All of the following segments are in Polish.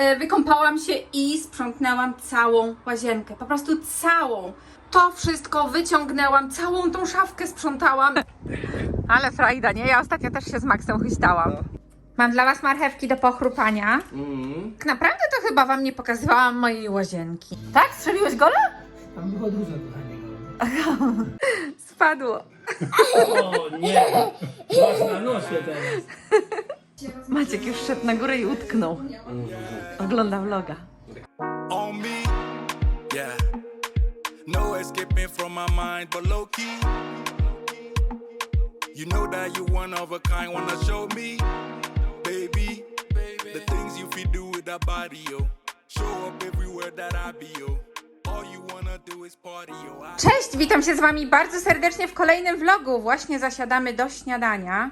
e, wykąpałam się i sprzątnęłam całą łazienkę. Po prostu całą. To wszystko wyciągnęłam, całą tą szafkę sprzątałam. Ale frajda, nie? Ja ostatnio też się z Maxem huśtałam. Mam dla Was marchewki do pochrupania. Mm. Tak naprawdę to chyba Wam nie pokazywałam mojej łazienki. Tak? Strzeliłeś gola? Tam było dużo kochanego. Spadło. O nie! Masz na nosie teraz. Maciek już szedł na górę i utknął. Ogląda vloga. on me. Yeah. No escaping from my mind, but low key. You know that you one of a kind, wanna show me, baby. The things you feel do with that body, yo. Show up everywhere that I be, yo. Cześć, witam się z Wami bardzo serdecznie w kolejnym vlogu. Właśnie zasiadamy do śniadania.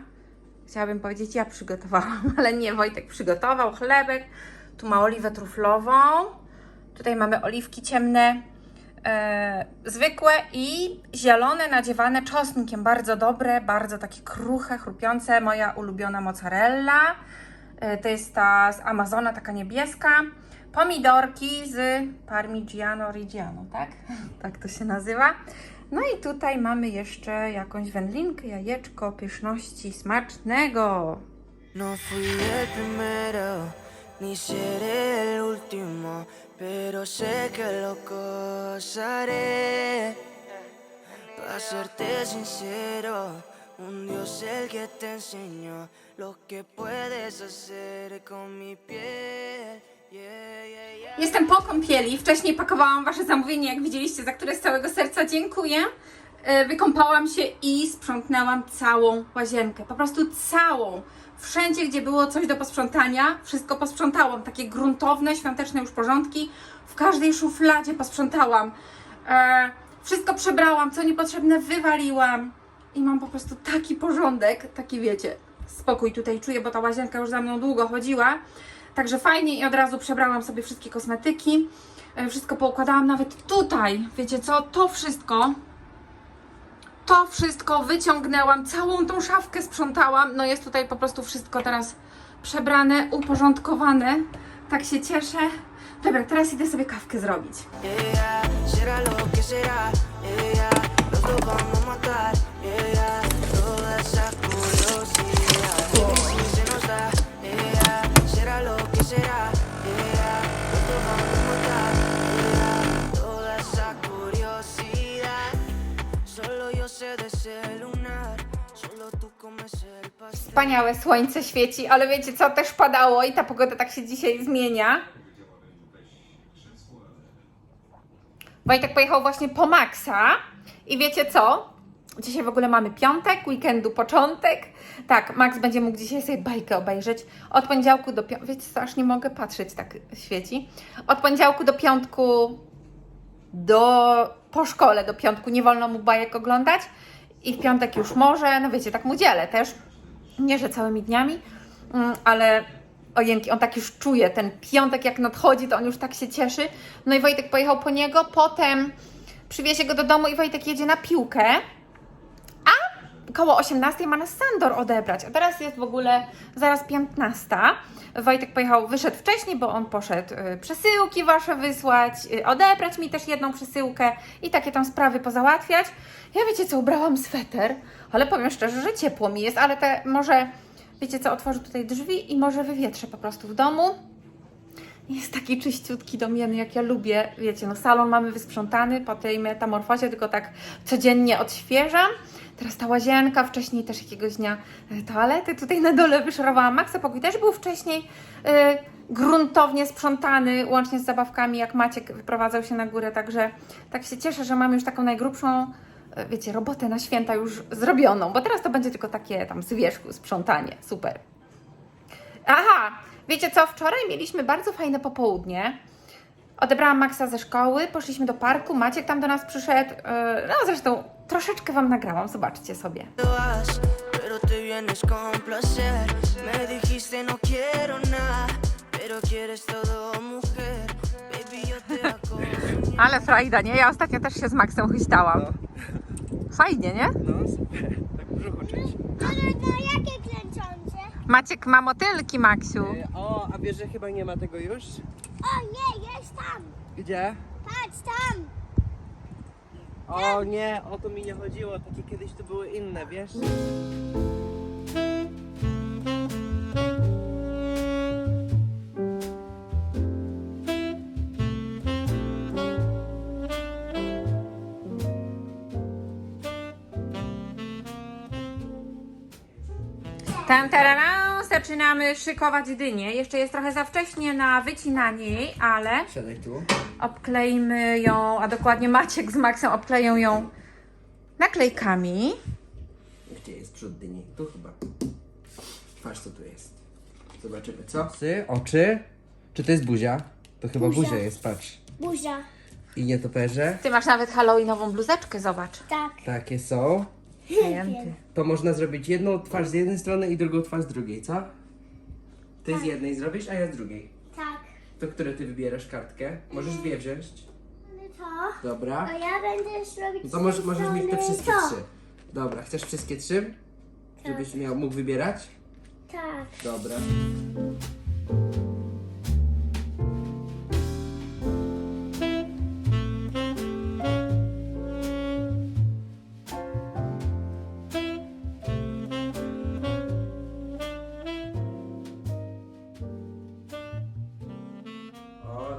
Chciałabym powiedzieć, ja przygotowałam, ale nie, Wojtek przygotował chlebek. Tu ma oliwę truflową. Tutaj mamy oliwki ciemne, e, zwykłe i zielone, nadziewane czosnkiem. Bardzo dobre, bardzo takie kruche, chrupiące. Moja ulubiona mozzarella. E, To jest ta z Amazona, taka niebieska. Pomidorki z Parmigiano Reggiano, tak? Tak to się nazywa. No i tutaj mamy jeszcze jakąś wędlinkę, jajeczko, pyszności, smacznego. No fui el primero, ni seré el último, pero sé que lo gozaré. Para serte sincero, un Dios el que te enseñó lo que puedes hacer con mi piel. Jestem po kąpieli. Wcześniej pakowałam Wasze zamówienie, jak widzieliście, za które z całego serca dziękuję. E, Wykąpałam się i sprzątnęłam całą łazienkę. Po prostu całą. Wszędzie, gdzie było coś do posprzątania, wszystko posprzątałam. Takie gruntowne, świąteczne już porządki. W każdej szufladzie posprzątałam. E, wszystko przebrałam, co niepotrzebne wywaliłam. I mam po prostu taki porządek, taki wiecie, spokój tutaj czuję, bo ta łazienka już za mną długo chodziła. Także fajnie i od razu przebrałam sobie wszystkie kosmetyki. E, Wszystko poukładałam nawet tutaj. Wiecie co? To wszystko. To wszystko wyciągnęłam, całą tą szafkę sprzątałam. No jest tutaj po prostu wszystko teraz przebrane, uporządkowane. Tak się cieszę. Dobra, teraz idę sobie kawkę zrobić. Yeah, Wspaniałe słońce świeci, ale wiecie co, też padało i ta pogoda tak się dzisiaj zmienia. Wojtek pojechał właśnie po Maxa i wiecie co? Dzisiaj w ogóle mamy piątek, weekendu początek. Tak, Max będzie mógł dzisiaj sobie bajkę obejrzeć. Od poniedziałku do piątku, wiecie co, aż nie mogę patrzeć, tak świeci. Od poniedziałku do piątku do, po szkole do piątku nie wolno mu bajek oglądać i w piątek już może, no wiecie, tak mu dzielę też, nie że całymi dniami, mm, ale ojenki, on tak już czuje, ten piątek jak nadchodzi, to on już tak się cieszy. No i Wojtek pojechał po niego, potem przywiezie go do domu i Wojtek jedzie na piłkę, a koło 18 ma nas Sandor odebrać, a teraz jest w ogóle zaraz 15. Wojtek pojechał, wyszedł wcześniej, bo on poszedł y, przesyłki wasze wysłać, y, odebrać mi też jedną przesyłkę i takie tam sprawy pozałatwiać. Ja wiecie co, ubrałam sweter, ale powiem szczerze, że ciepło mi jest, ale te może, wiecie co, otworzę tutaj drzwi i może wywietrzę po prostu w domu. Jest taki czyściutki, domienny, jak ja lubię. Wiecie, no salon mamy wysprzątany po tej metamorfozie, tylko tak codziennie odświeżam. Teraz ta łazienka, wcześniej też jakiegoś dnia e, toalety tutaj na dole wyszorowałam. Maxa pokój też był wcześniej e, gruntownie sprzątany, łącznie z zabawkami, jak Maciek wyprowadzał się na górę, także tak się cieszę, że mam już taką najgrubszą, wiecie, robotę na święta już zrobioną, bo teraz to będzie tylko takie tam z wierzchu sprzątanie. Super. Aha, wiecie co? Wczoraj mieliśmy bardzo fajne popołudnie. Odebrałam Maxa ze szkoły, poszliśmy do parku, Maciek tam do nas przyszedł. yy, No zresztą troszeczkę Wam nagrałam, zobaczcie sobie. no. Ale frajda, nie? Ja ostatnio też się z Maxem huśtałam. Fajnie, nie? No super, tak w brzuchu czuć. Ale to jakie klęczące? Maciek ma motylki, Maksiu. O, a wiesz, że chyba nie ma tego już? O nie, jest tam! Gdzie? Patrz tam! O nie, o to mi nie chodziło. Takie kiedyś to były inne, wiesz? Tam, tarara, zaczynamy szykować dynię. Jeszcze jest trochę za wcześnie na wycinanie jej, ale Siadaj tu. obkleimy ją, a dokładnie Maciek z Maxem obkleją ją naklejkami. Gdzie jest przód dyni? Tu chyba. Patrz co tu jest. Zobaczymy, co? Psy, oczy. Czy to jest buzia? To chyba Buzia. buzia jest, patrz. Buzia. I nietoperze. Ty masz nawet halloweenową bluzeczkę, zobacz. Tak. Takie są. To można zrobić jedną twarz z jednej strony i drugą twarz z drugiej, co? Ty z jednej zrobisz, a ja z drugiej. Tak. To które ty wybierasz kartkę? Możesz dwie wziąć. To. Dobra. A ja będę robić No to możesz, możesz mieć te wszystkie to. trzy. Dobra, chcesz wszystkie trzy? Żebyś miał, mógł wybierać? Tak. Dobra.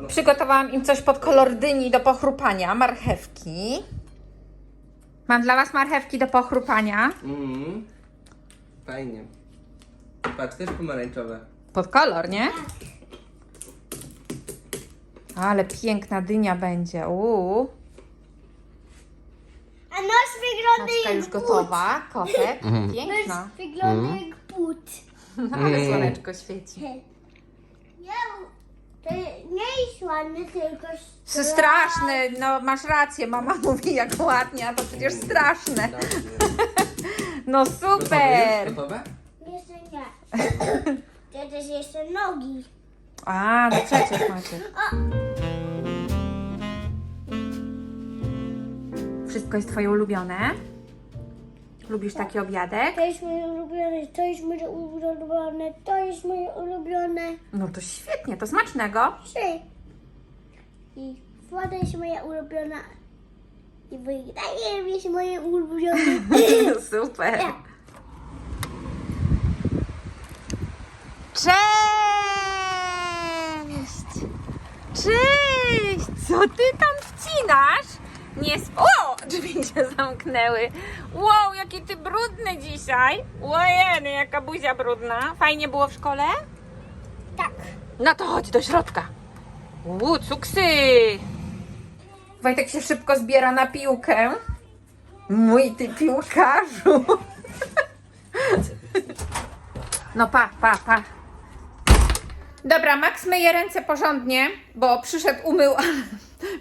Przygotowałam im coś pod kolor dyni do pochrupania, marchewki. Mam dla Was marchewki do pochrupania. Mm. Fajnie. Patrz, też pomarańczowe. Pod kolor, nie? Ale piękna dynia będzie. Uuu. A nasz wygląda Maczka jak już but. gotowa. Kotek. Piękna. Nasz wygląda jak but. Ale słoneczko świeci. To nie jest ładny, tylko To straszne, no masz rację, mama mówi jak ładnie, a to przecież straszne. No super! Gotowe? Jeszcze nie. To też jeszcze nogi. A, no przecież macie. Wszystko jest twoje ulubione? Lubisz taki obiadek? To jest moje ulubione, to jest moje ulubione, to jest moje ulubione. No to świetnie, to smacznego. Trzy. I woda jest moja ulubiona. I wydaje jest moje ulubione. Super. Cześć! Cześć! Co ty tam wcinasz? Nie sp- O! Drzwi się zamknęły. Wow, jaki ty brudny dzisiaj. Łojeny, jaka buzia brudna. Fajnie było w szkole? tak. No to chodź do środka. Uuu, cuksy! Wojtek się szybko zbiera na piłkę. Mój ty piłkarzu. No pa, pa, pa. Dobra, Max myje ręce porządnie, bo przyszedł, umył,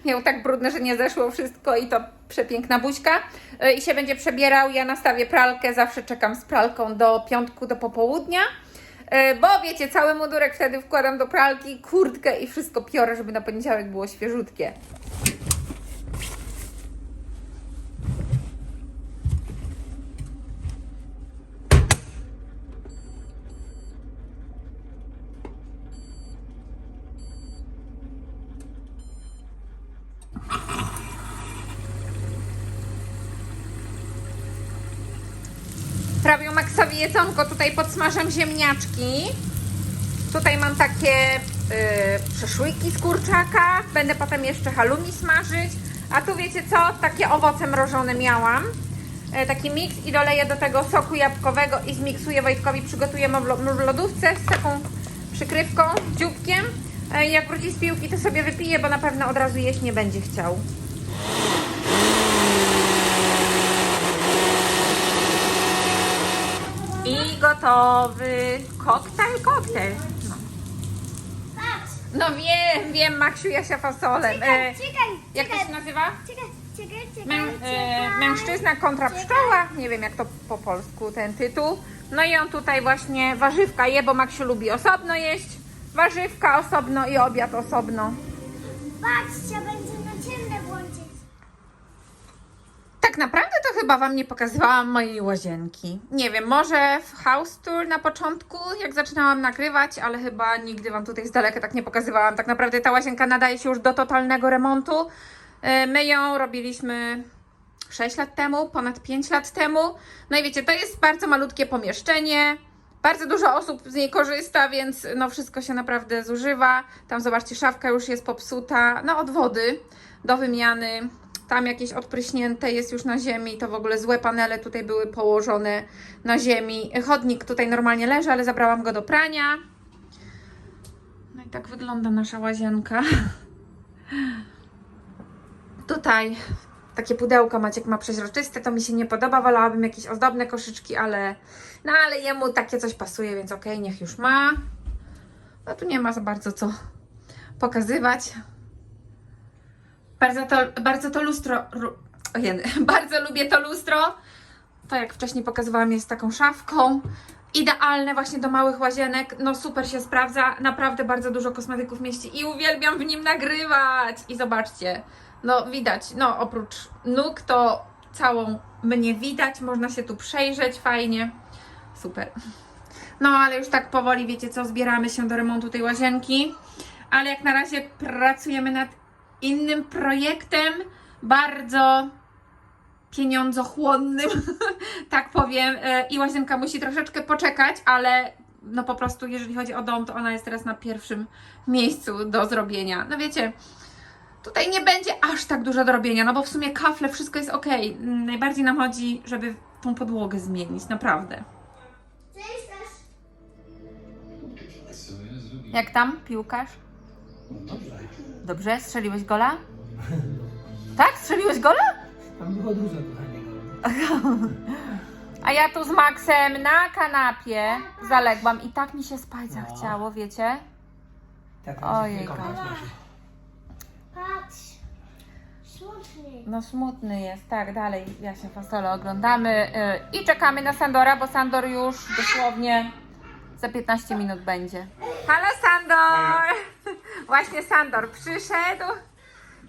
miał tak brudne, że nie zeszło wszystko i to przepiękna buźka. Y, I się będzie przebierał. Ja nastawię pralkę, zawsze czekam z pralką do piątku, do popołudnia. Y, Bo wiecie, cały mundurek wtedy wkładam do pralki, kurtkę i wszystko piorę, żeby na poniedziałek było świeżutkie. Jedzonko, tutaj podsmażam ziemniaczki. Tutaj mam takie y, przeszłyki z kurczaka. Będę potem jeszcze halloumi smażyć. A tu wiecie co? Takie owoce mrożone miałam. Y, taki miks i doleję do tego soku jabłkowego i zmiksuję Wojtkowi. Przygotuję w lo- w lodówce z taką przykrywką, dzióbkiem. Y, jak wróci z piłki, to sobie wypije, bo na pewno od razu jeść nie będzie chciał. I gotowy koktajl, koktajl. No. Patrz. No wiem, wiem, Maksiu, Jasia fasolem. E, Czekaj, jak to czekaj. się nazywa? Czekaj, czekaj, czekaj, e, czekaj. mężczyzna kontra Czekaj. pszczoła. Nie wiem, jak to po polsku ten tytuł. No i on tutaj właśnie warzywka je, bo Maksiu lubi osobno jeść. Warzywka osobno i obiad osobno. Patrz, trzeba będzie na ciemne włączyć. Tak naprawdę to chyba Wam nie pokazywałam mojej łazienki. Nie wiem, może w house tour na początku, jak zaczynałam nagrywać, ale chyba nigdy Wam tutaj z daleka tak nie pokazywałam. Tak naprawdę ta łazienka nadaje się już do totalnego remontu. E, My ją robiliśmy 6 lat temu, ponad 5 lat temu. No i wiecie, to jest bardzo malutkie pomieszczenie. Bardzo dużo osób z niej korzysta, więc no wszystko się naprawdę zużywa. Tam zobaczcie, szafka już jest popsuta, no od wody do wymiany. Tam jakieś odpryśnięte jest już na ziemi, to w ogóle złe panele tutaj były położone na ziemi. Chodnik tutaj normalnie leży, ale zabrałam go do prania. No i tak wygląda nasza łazienka. Tutaj takie pudełko Maciek ma przeźroczyste, to mi się nie podoba, wolałabym jakieś ozdobne koszyczki, ale no ale jemu takie coś pasuje, więc okej, niech już ma. No tu nie ma za bardzo co pokazywać. Bardzo to, bardzo to lustro, bardzo lubię to lustro. To jak wcześniej pokazywałam jest taką szafką. Idealne właśnie do małych łazienek, no super się sprawdza, naprawdę bardzo dużo kosmetyków mieści i uwielbiam w nim nagrywać. I zobaczcie, no widać, no oprócz nóg to całą mnie widać, można się tu przejrzeć fajnie. Super. No ale już tak powoli, wiecie co, zbieramy się do remontu tej łazienki. Ale jak na razie pracujemy nad innym projektem, bardzo pieniądzochłonnym, tak powiem. E, I łazienka musi troszeczkę poczekać, ale no po prostu jeżeli chodzi o dom, to ona jest teraz na pierwszym miejscu do zrobienia. No wiecie, tutaj nie będzie aż tak dużo do robienia, no bo w sumie kafle, wszystko jest ok. Najbardziej nam chodzi, żeby tą podłogę zmienić, naprawdę. Jak tam, piłkarz? Dobrze, strzeliłeś gola? Tak? Strzeliłeś gola? Tam było dużo kochanego. A ja tu z Maxem na kanapie zaległam i tak mi się spać zachciało, wiecie? Tak, Ojej, Patrz. Smutny. No smutny jest, tak, dalej Jasia Fasolę oglądamy yy, i czekamy na Sandora, bo Sandor już dosłownie za 15 minut będzie. Halo Sandor! Właśnie Sandor przyszedł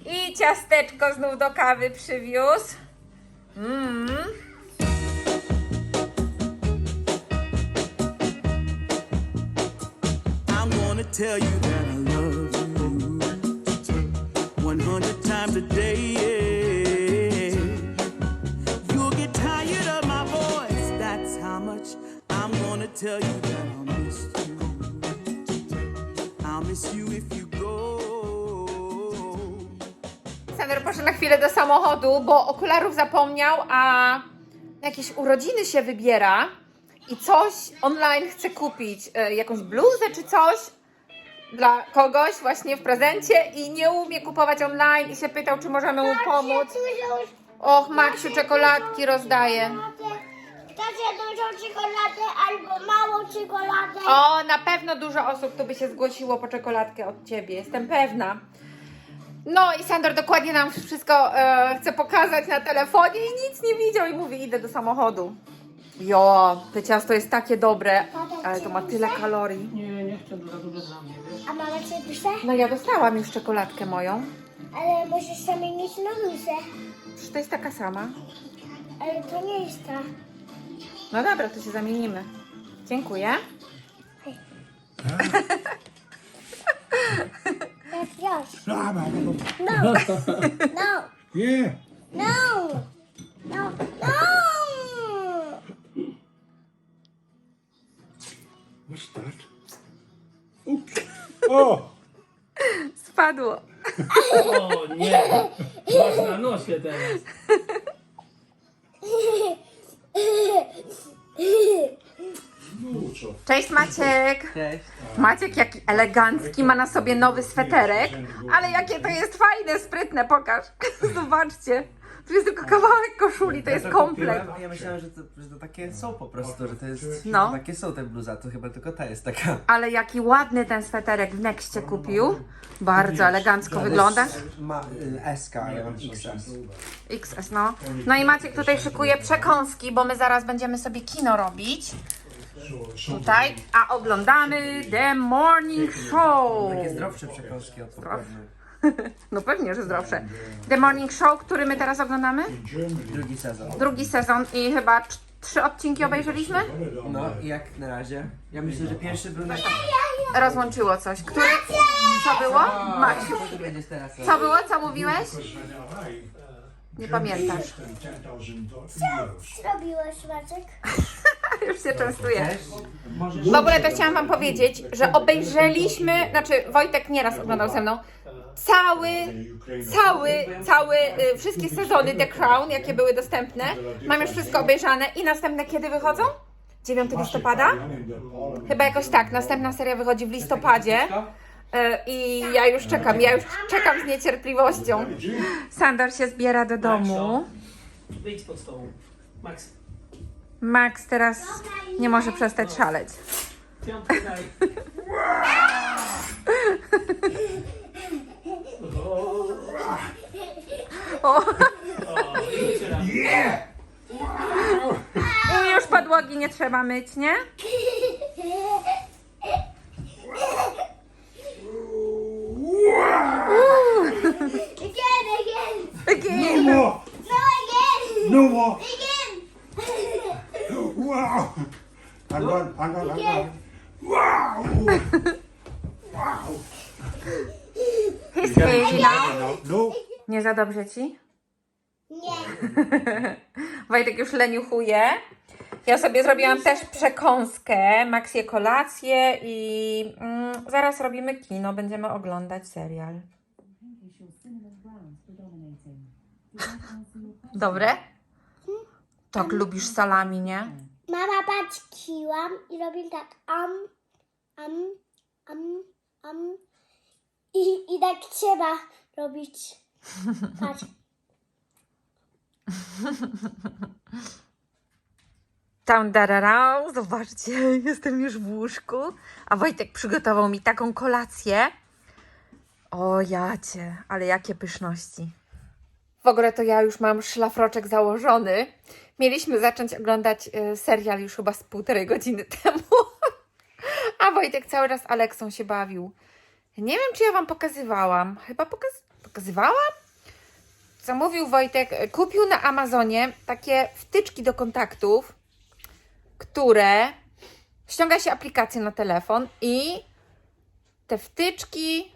i ciasteczko znów do kawy przywiózł. Mm. Gonna tell you that I love you 100 times a day. yeah. You'll get tired of my voice. That's how much I'm gonna tell you that I'll miss you. I'll miss you if you Sandor poszedł na chwilę do samochodu, bo okularów zapomniał, a na jakieś urodziny się wybiera i coś online chce kupić. E, jakąś bluzę czy coś dla kogoś właśnie w prezencie i nie umie kupować online i się pytał, czy możemy mu pomóc. Och, Maksiu czekoladki rozdaje. Dacie dużą czekoladę albo małą czekoladę. O, na pewno dużo osób tu by się zgłosiło po czekoladkę od ciebie, jestem pewna. No i Sandor dokładnie nam wszystko e, chce pokazać na telefonie i nic nie widział i mówi, idę do samochodu. Jo, to ciasto jest takie dobre, ale to ma tyle kalorii. Nie, nie chcę za dużo dla mnie. wiesz? A mama cię pisze? No ja dostałam już czekoladkę moją. Ale musisz zamienić na luzę. Przecież to jest taka sama. Ale to nie jest ta. No dobra, to się zamienimy. Dziękuję. Tak, już. No, no, no. No. No. Nie. No. No. No. What's that? Ups. O! Spadło. O nie! Masz na nosie teraz. Cześć Maciek. Cześć. Maciek jaki elegancki, ma na sobie nowy sweterek, ale jakie to jest fajne, sprytne, pokaż. Zobaczcie. Tu jest tylko kawałek koszuli, to jest komplet. a Ja myślałem, że to, że to takie są po prostu, że to jest. No. że Takie są te bluza, to chyba tylko ta jest taka. Ale jaki ładny ten sweterek w Nexcie kupił. Bardzo elegancko wygląda. Ma y, SK, a ja mam XS. XS, no. No i Maciek tutaj szykuje przekąski, bo my zaraz będziemy sobie kino robić. Tutaj, a oglądamy The Morning Show. Takie zdrowsze przekąski od. No pewnie, że zdrowsze. The Morning Show, który my teraz oglądamy? Drugi sezon. Drugi sezon i chyba cz- trzy odcinki obejrzeliśmy? No i jak na razie? Ja myślę, że pierwszy był na... Rozłączyło coś. Który? Co było? Co teraz Co było? Co mówiłeś? Nie pamiętasz. Zrobiłeś, Maciek? Już się częstuję. W ogóle to chciałam Wam powiedzieć, że obejrzeliśmy, znaczy Wojtek nieraz oglądał ze mną, cały, cały, cały, y, wszystkie sezony The Crown, jakie były dostępne. Mam już wszystko obejrzane i następne kiedy wychodzą? 9 listopada? Chyba jakoś tak, następna seria wychodzi w listopadzie. Y, I ja już czekam, ja już czekam z niecierpliwością. Sandor się zbiera do domu. Wyjdź pod stołu. Max, Max teraz nie może przestać szaleć. piątkę daj. O, O, i ucieram. i już podłogi nie trzeba myć, nie? Again, again! Again. No, again! No more. Again! Wow. Hang on, hang on, hang on. He's crazy now. No, no. Nie za dobrze ci? Nie. Wojtek już leniuchuje. Ja sobie zrobiłam też przekąskę, Max je kolację i mm, zaraz robimy kino, będziemy oglądać serial. Dobre? Tak lubisz salami, nie? Mama, patrz, kiłam i robię tak am, am, am, am. I, I tak trzeba robić. Patrz. Tam dararał, zobaczcie, jestem już w łóżku, a Wojtek przygotował mi taką kolację. O jacie, ale jakie pyszności. W ogóle to ja już mam szlafroczek założony. Mieliśmy zacząć oglądać y, serial już chyba z półtorej godziny temu. A Wojtek cały czas Aleksą się bawił. Nie wiem, czy ja Wam pokazywałam. Chyba pokaz pokazywałam? Zamówił Wojtek, kupił na Amazonie takie wtyczki do kontaktów, które ściąga się aplikację na telefon i te wtyczki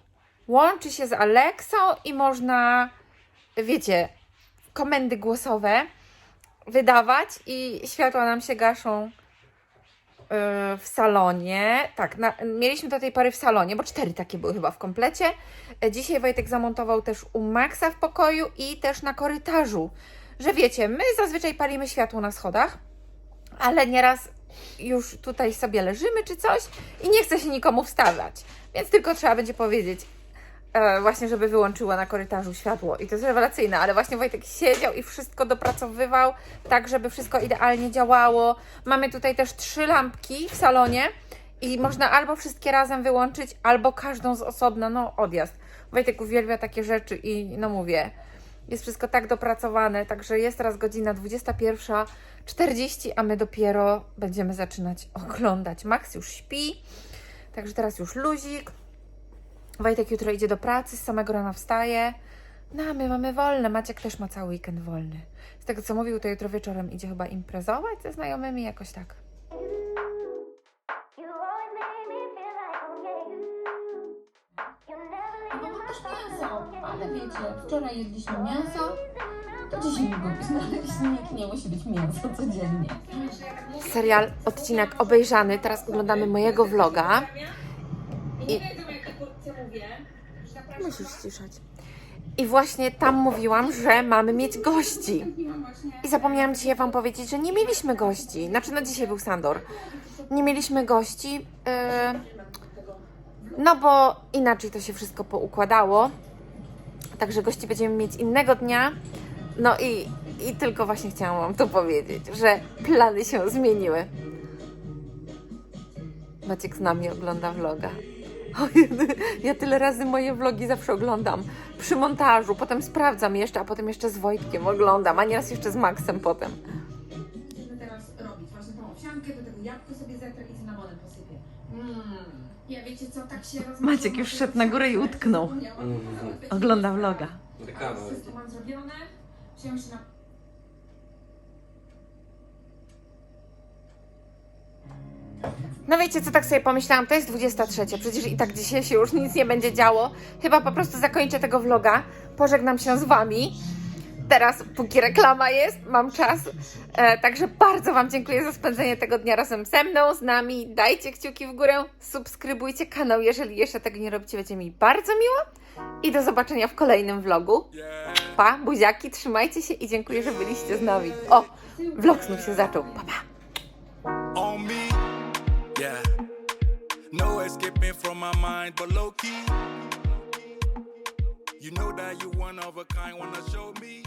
łączy się z Alexą i można, wiecie, komendy głosowe wydawać i światła nam się gaszą yy, w salonie. Tak, na, mieliśmy do tej pory w salonie, bo cztery takie były chyba w komplecie. E, Dzisiaj Wojtek zamontował też u Maxa w pokoju i też na korytarzu. Że wiecie, my zazwyczaj palimy światło na schodach, ale nieraz już tutaj sobie leżymy czy coś i nie chce się nikomu wstawiać. Więc tylko trzeba będzie powiedzieć, e, właśnie, żeby wyłączyła na korytarzu światło. I to jest rewelacyjne, ale właśnie Wojtek siedział i wszystko dopracowywał, tak żeby wszystko idealnie działało. Mamy tutaj też trzy lampki w salonie i można albo wszystkie razem wyłączyć, albo każdą z osobna, no odjazd. Wojtek uwielbia takie rzeczy i no mówię, jest wszystko tak dopracowane, także jest teraz godzina 21.40, a my dopiero będziemy zaczynać oglądać. Max już śpi, także teraz już luzik. Wojtek jutro idzie do pracy, z samego rana wstaje. No, a my mamy wolne. Maciek też ma cały weekend wolny. Z tego co mówił, to jutro wieczorem idzie chyba imprezować ze znajomymi, jakoś tak. Też mięso, ale wiecie, wczoraj jedliśmy mięso, to dzisiaj mogą znaleźć, nie, nie musi być mięso codziennie. Serial, odcinek obejrzany. Teraz oglądamy mojego vloga. I... Musisz ściszać. I właśnie tam mówiłam, że mamy mieć gości. I zapomniałam dzisiaj Wam powiedzieć, że nie mieliśmy gości. Znaczy, no dzisiaj był Sandor. Nie mieliśmy gości, yy, no bo inaczej to się wszystko poukładało. Także gości będziemy mieć innego dnia. No i, i tylko właśnie chciałam Wam to powiedzieć, że plany się zmieniły. Maciek z nami ogląda vloga. Ja tyle razy moje vlogi zawsze oglądam. Przy montażu, potem sprawdzam jeszcze, a potem jeszcze z Wojtkiem oglądam, a nieraz jeszcze z Maxem potem. Ja wiecie co, tak się rozmawiam. Maciek już szedł na górę i utknął. Ogląda vloga. Wszystko mam zrobione. Wziąłem się na No wiecie co, tak sobie pomyślałam, to jest 23, przecież i tak dzisiaj się już nic nie będzie działo. Chyba po prostu zakończę tego vloga, pożegnam się z Wami. Teraz, póki reklama jest, mam czas. E, także bardzo Wam dziękuję za spędzenie tego dnia razem ze mną, z nami. Dajcie kciuki w górę, subskrybujcie kanał, jeżeli jeszcze tego nie robicie, będzie mi bardzo miło. I do zobaczenia w kolejnym vlogu. Pa, buziaki, trzymajcie się i dziękuję, że byliście z nami. O, vlog znów się zaczął. Pa, pa. No escaping from my mind, but low key. You know that you one of a kind wanna show me.